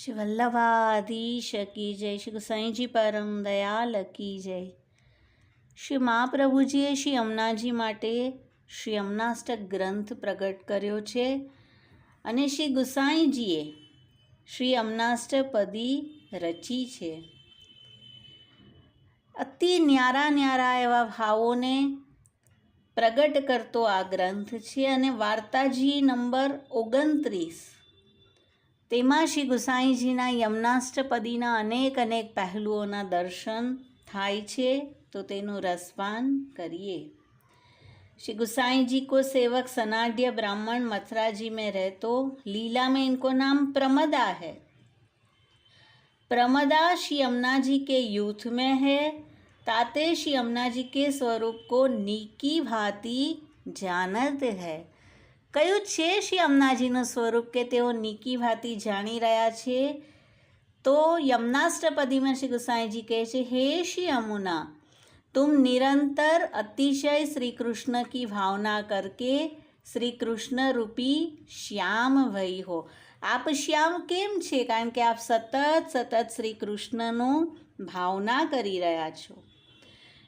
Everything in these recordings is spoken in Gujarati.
શ્રી વલ્લભાધીશ કી જય. શ્રી ગુસાઈજી પરમ દયાલ કી જય. શ્રી મહાપ્રભુજીએ શ્રી અમનાજી માટે શ્રી અમનાષ્ટક ગ્રંથ પ્રગટ કર્યો છે અને શ્રી ગુસાઈજીએ શ્રી અમનાષ્ટપદી રચી છે. અતિ ન્યારા ન્યારા એવા ભાવોને પ્રગટ કરતો આ ગ્રંથ છે અને વાર્તાજી નંબર ઓગણત્રીસ તેમાં શ્રી ગુસાઈજીના યમનાષ્ટપદીના અનેક અનેક પહેલુઓના દર્શન થાય છે તો તેનું રસપાન કરીએ श्री गुसाई जी को सेवक सनाड्य ब्राह्मण मथुरा जी में रहतो लीला में इनको नाम प्रमदा है प्रमदा श्री यमुना जी के यूथ में है ताते श्री यमुना जी के स्वरूप को नीकी भांति जानत है કયું છે શ્રી અમનાજીનું સ્વરૂપ કે તેઓ નીકી ભાતી જાણી રહ્યા છે? તો યમનાષ્ટપદીમાં શ્રી ગુસાઈજી કહે છે, હે શ્રી અમુના તુમ નિરંતર અતિશય શ્રી કૃષ્ણ કી ભાવના કરકે શ્રી કૃષ્ણ રૂપી શ્યામ વહી હો. આપ શ્યામ કેમ છે? કારણ કે આપ સતત સતત શ્રી કૃષ્ણનું ભાવના કરી રહ્યા છો.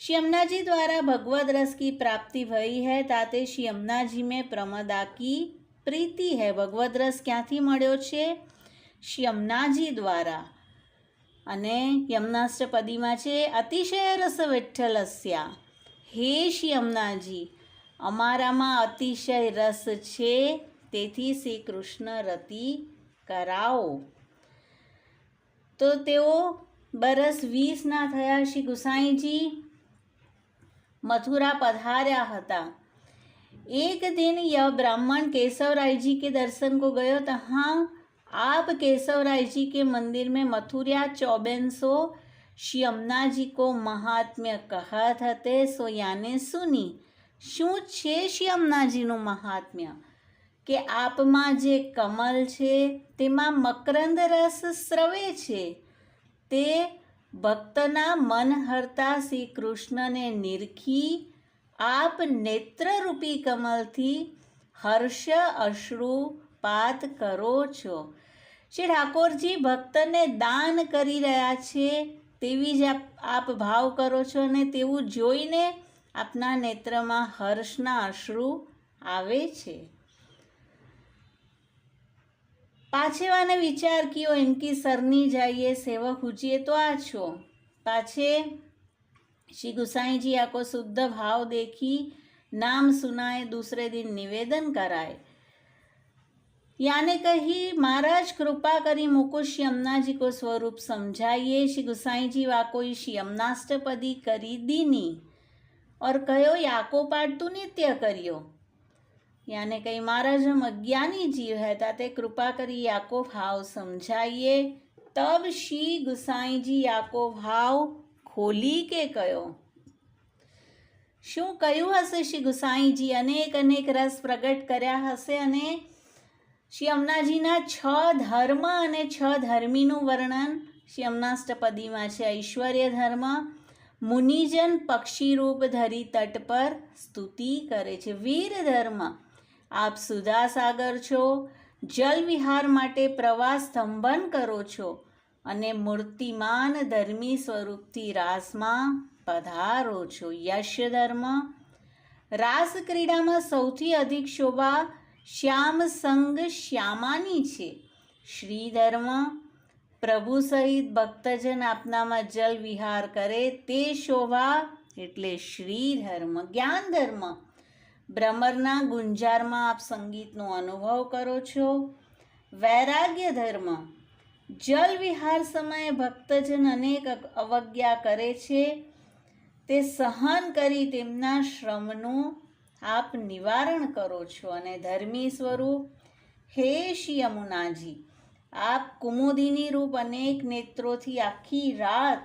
श्री यमुना जी द्वारा भगवत रस की प्राप्ति भई है ताते श्री यमुना जी में प्रमदा की પ્રીતિ હે ભગવદ રસ ક્યાંથી મળ્યો છે શ્રી યમુનાજી દ્વારા અને યમનાષ્ટપદીમાં છે અતિશય રસ વિઠ્ઠલસ્યા હે શ્રી યમુનાજી અમારામાં અતિશય રસ છે તેથી શ્રી કૃષ્ણ રતિ કરાવો તો તેઓ બરસ વીસના થયા શ્રી ગુસાઈજી મથુરા પધાર્યા હતા एक दिन यह ब्राह्मण केशव राय जी के दर्शन को गयो तो हाँ आप केशव राय जी के मंदिर में मथुरा चौबन सौ श्री यमुना जी को महात्म्य कहत हते सो याने सुनी શું છે શ્રી યમુનાજીનું મહાત્મ્ય કે આપમાં જે કમલ છે તેમાં મકરંદ રસ સ્રવે છે તે ભક્તના મન હરતા શ્રી કૃષ્ણને નિરખી, આપ નેત્રરૂપી કમલથી હર્ષ અશ્રુ પાત કરો છો. શ્રી ઠાકોરજી ભક્તને દાન કરી રહ્યા છે તેવી જ આપ ભાવ કરો છો અને તેવું જોઈને આપના નેત્રમાં હર્ષના અશ્રુ આવે છે. પાછેવાને વિચાર કયો એમ ઇનકી સરની જાઈએ સેવક હુજીએ તો આ છો. પાછે શ્રી ગુસાઈજી આકો શુદ્ધ ભાવ દેખી નામ સુનાય, દૂસરે દિન નિવેદન કરાય. યાને કહી, મહારાજ, કૃપા કરી મૂકો શ્રી અમનાજી કો સ્વરૂપ સમજાઈએ. શ્રી ગુસાઈજી વાકોઈ શ્રી અમનાષ્ટપદી કરી દીની. ઓર કયો યાકો પાડતું નિત્ય કર્યો. યાને કંઈ મહારાજ હમ અજ્ઞાની જીવ હતા તે કૃપા કરી યાકો ભાવ સમજાઈએ. તબ શ્રી ગુસાઈજી યાકો ભાવ ખોલી કે કયો? શું કહ્યું હશે શ્રી ગુસાઈજી? અનેક અનેક રસ પ્રગટ કર્યા હશે અને શ્રી અમનાજીના છ ધર્મ અને છ ધર્મીનું વર્ણન શ્રી અમનાષ્ટપદીમાં છે. ઐશ્વર્ય ધર્મ, મુનિજન પક્ષીરૂપ ધરી તટ પર સ્તુતિ કરે છે. વીર ધર્મ આપ સુધા સાગર છો જલ વિહાર માટે પ્રવાસ સ્તંભન કરો છો અને મૂર્તિમાન ધર્મી સ્વરૂપથી રાસમાં પધારો છો યશ ધર્મ. રાસ ક્રીડામાં સૌથી અધિક શોભા શ્યામ સંગ શ્યામાની છે. શ્રી ધર્મ, પ્રભુ સહિત ભક્તજન આપનામાં જલ વિહાર કરે તે શોભા એટલે શ્રી ધર્મ, જ્ઞાન ધર્મ. ભ્રમરના ગુંજારમાં આપ સંગીતનો અનુભવ કરો છો. વૈરાગ્ય ધર્મ. જલ વિહાર સમયે ભક્તજન અનેક અવજ્ઞા કરે છે. તે સહન કરી તેમના શ્રમનું આપ નિવારણ કરો છો અને ધર્મી સ્વરૂપ. હે શ્રી યમુનાજી આપ કુમુદિની રૂપ અનેક નેત્રોથી આખી રાત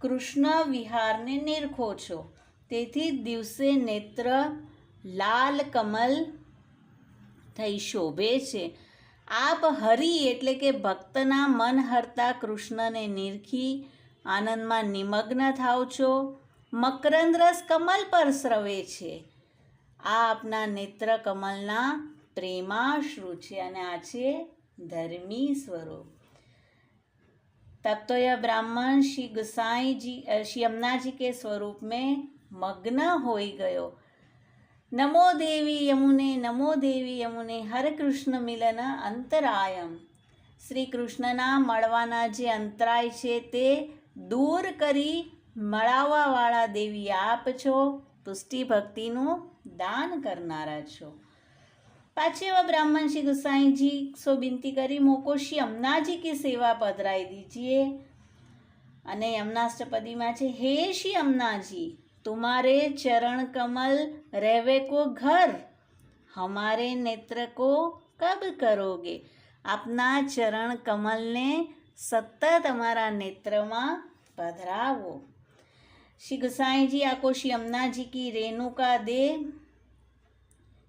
કૃષ્ણ વિહારને નિરખો છો. તેથી દિવસે નેત્ર લાલ કમલ થઈ શોભે છે આપ હરિ એટલે કે ભક્તના મન હરતા કૃષ્ણને નિરખી આનંદમાં નિમગ્ન થાવ છો મકરંદ રસ કમલ પર સ્રવે છે આ આપના નેત્ર કમલના પ્રેમાશ્રુ છે અને આ છે ધર્મી સ્વરૂપ तब तो यह ब्राह्मण श्री गुसाई जी अ, श्री यमुना जी के स्वरूप में मग्न हो गयो નમો દેવી યમુને નમો દેવી યમુને હરે કૃષ્ણ મિલન અંતરાયમ શ્રી કૃષ્ણના મળવાના જે અંતરાય છે તે દૂર કરી મળાવવાવાળા દેવી આપ છો તુષ્ટિ ભક્તિનું દાન કરનારા છો પાછી એવા બ્રાહ્મણ શ્રી ગુસાઈજી સો બિનતી કરી મોકો શ્રી અમનાજી કે સેવા પધરાઈ દીજીએ અને યમનાષ્ટપદીમાં છે, હે શ્રી અમનાજી तुम्हारे चरण कमल रहवे को घर हमारे नेत्र को कब करोगे આપના ચરણ કમલને સતત અમારા નેત્રમાં પધરાવો. શ્રી ગુસાઈજી આકો શ્રી અમનાજી કી રેણુકા દે?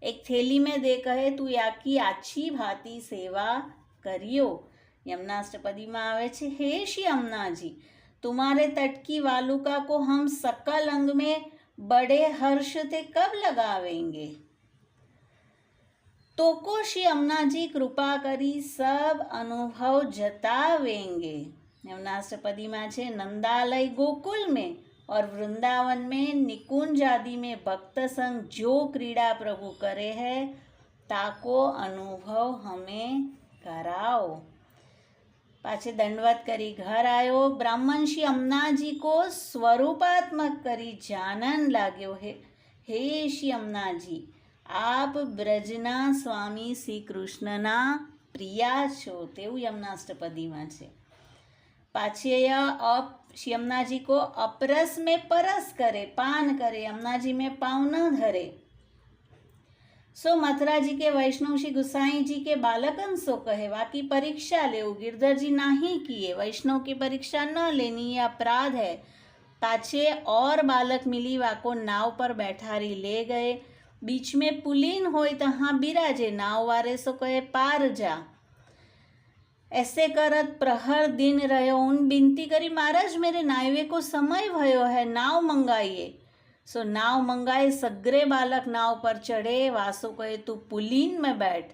એક થેલી મેં દે કહે, તું આખી આછી ભાતી સેવા કર્યો. યમનાષ્ટપદીમાં આવે છે, હે શ્રી અમનાજી तुम्हारे तट की वालुका को हम सकल अंग में बड़े हर्ष से कब लगावेंगे? तो को श्री यमुना जी कृपा करी सब अनुभव जतावेंगे। यमुनाष्टपदी में नंदालय गोकुल में और वृंदावन में निकुंज आदि में भक्त संग जो क्रीड़ा प्रभु करे है, ताको अनुभव हमें कराओ। પાછે દંડવત કરી ઘર આવ્યો બ્રાહ્મણ શ્રી અમનાજી કો સ્વરૂપાત્મક કરી જાનન લાગ્યો હે. હે શ્રી અમનાજી, આપ બ્રજના સ્વામી શ્રી કૃષ્ણના પ્રિયા છો તેવું યમનાષ્ટપદીમાં છે. પાછેય અપ, શ્રી અમનાજી કો અપરસ મેં પરસ કરે, પાન કરે, અમનાજી મેં પાવ ન ધરે. सो मथुरा जी के, वैष्णव श्री गुसाई जी के बालकन सो कहे, बाकी परीक्षा ले गिरधर जी नहीं किए। वैष्णव की परीक्षा न लेनी ये अपराध है। पाछे और बालक मिली वाको नाव पर बैठारी ले गए। बीच में पुलीन होय तहाँ बिराजे। नाव वारे सो कहे, पार जा। ऐसे करत प्रहर दिन रहो। उन बिनती करी, महाराज, मेरे नाइवे को समय भयो है। नाव मंगाइए। सो नाव मंगाए सगरे बालक नाव पर चढ़े वासु कहे तू पुलीन में बैठ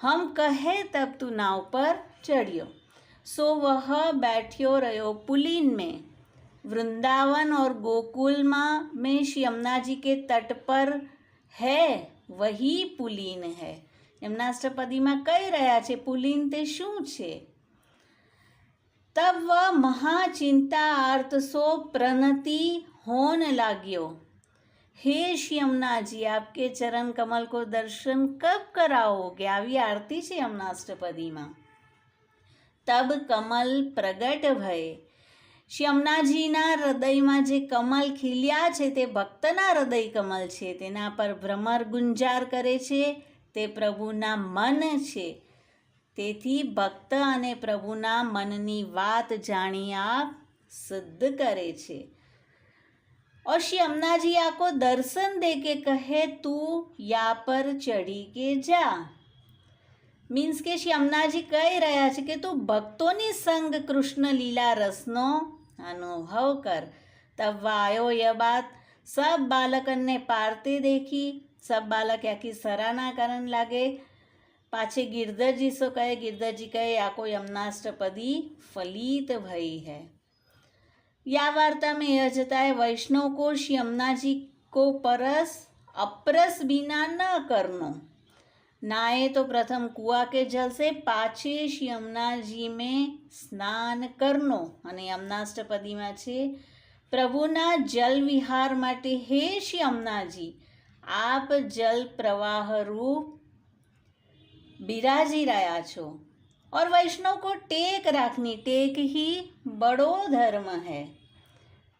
हम कहे तब तू नाव पर चढ़ियो सो वह बैठियो रहो पुलीन में वृंदावन और गोकुल माँ में श्री यमुना जी के तट पर है વહી પુલીન હે એમનાષ્ટપદીમાં કહી રહ્યા છે પુલીન તે શું છે તબ વહ મહાચિંતા આર્ત સો પ્રનતિ હોન લાગ્યો. હે શ્યમનાજી, આપકે ચરણ કમલ કો દર્શન કબ કરાઓગે આવી આરતી છે યમનાષ્ટપદીમાં તબ કમલ પ્રગટ ભય. શ્યમનાજીના હૃદયમાં જે કમલ ખીલ્યા છે, તે ભક્તના હૃદય કમલ છે. તેના પર ભ્રમર ગુંજાર કરે છે, તે પ્રભુના મન છે. તેથી ભક્ત અને પ્રભુના મનની વાત જાણી આપ સિદ્ધ કરે છે. और श्री अम्ना जी आपको दर्शन दे के कहे तू या पर चढ़ी के जा મીન્સ કે શ્રી અમનાજી કહી રહ્યા છે કે તું ભક્તોની સંગ કૃષ્ણ લીલા રસનો अनुभव कर तब वायो यह बात सब बालकन ने पारते देखी सब बालक या की सराहना करन लागे पाछे गिरधर जी सो कहे गिरधर जी कहे या या वार्ता में यह जता है वैष्णव को श्री यमुना जी को परस अपरस बिना न करनो नाए तो प्रथम कुआ के जल से पाछे श्री यमुना जी में સ્નાન કરનો અને યમનાષ્ટપદીમાં છે પ્રભુના જલ વિહાર માટે હે શ્રી અમનાજી આપ જલ પ્રવાહ રૂપ બિરાજી રહ્યા છો और वैष्णव को टेक રાખની ટેક ही बड़ो धर्म है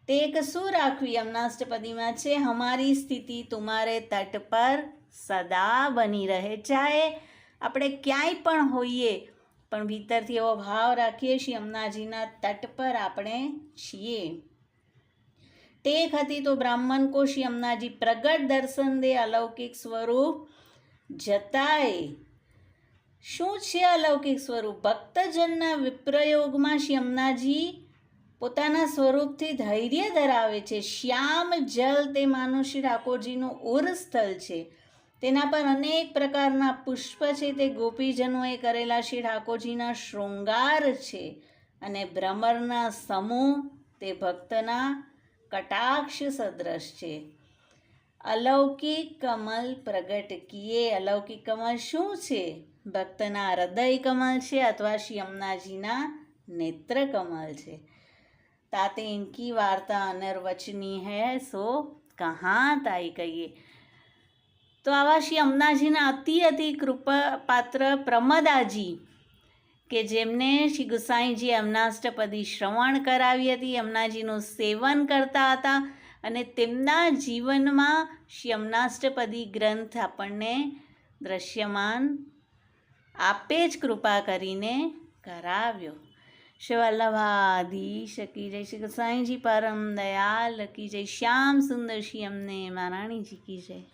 ટેક શું રાખવી યમનાષ્ટપદીમાં છે હમારી સ્થિતિ તુમારે તટ પર સદા બની રહે ચાહે આપણે ક્યાંય પણ હોઈએ પણ ભીતરથી એવો ભાવ રાખીએ છીએ યમુનાજીના તટ પર આપણે છીએ ટેક હતી તો બ્રાહ્મણ કો શ્રી યમુનાજી પ્રગટ દર્શન દે અલૌકિક સ્વરૂપ જતાય શું છે અલૌકિક સ્વરૂપ? ભક્તજનના વિપ્રયોગમાં શ્રી યમુનાજી પોતાના સ્વરૂપથી ધૈર્ય ધરાવે છે. શ્યામ જલ તે માનુષી ઠાકોરજીનું ઉર સ્થળ છે. તેના પર અનેક પ્રકારના પુષ્પ છે. તે ગોપીજનોએ કરેલા શ્રી ઠાકોરજીના શૃંગાર છે અને ભ્રમરના સમૂહ તે ભક્તના કટાક્ષ સદ્રશ છે. અલૌકિક કમલ પ્રગટ કીએ અલૌકિક કમલ શું છે? ભક્તના હૃદય કમલ છે અથવા શ્રી અમનાજીના નેત્ર કમલ છે. તાતે ઇનકી વાર્તા અનર્વચની હૈ, સો કહા તાઈ કહીએ. તો આવા શ્રી અમનાજીના અતિ અતિ કૃપા પાત્ર પ્રમદાજી કે જેમને શ્રી ગુસાઈજી અમનાષ્ટપદી શ્રવણ કરાવી હતી અમનાજીનું સેવન કરતા હતા અને તેમના જીવનમાં શ્રી અમનાષ્ટપદી ગ્રંથ આપણને દ્રશ્યમાન આપે જ કૃપા કરીને કરાવ્યો. શિવ વલ્લભાધીશ કી જય શ્રી સાંઈજી પરમ દયાલ કી જય શ્યામ સુંદર શ્રી અમને મહારાણીજી કી જય.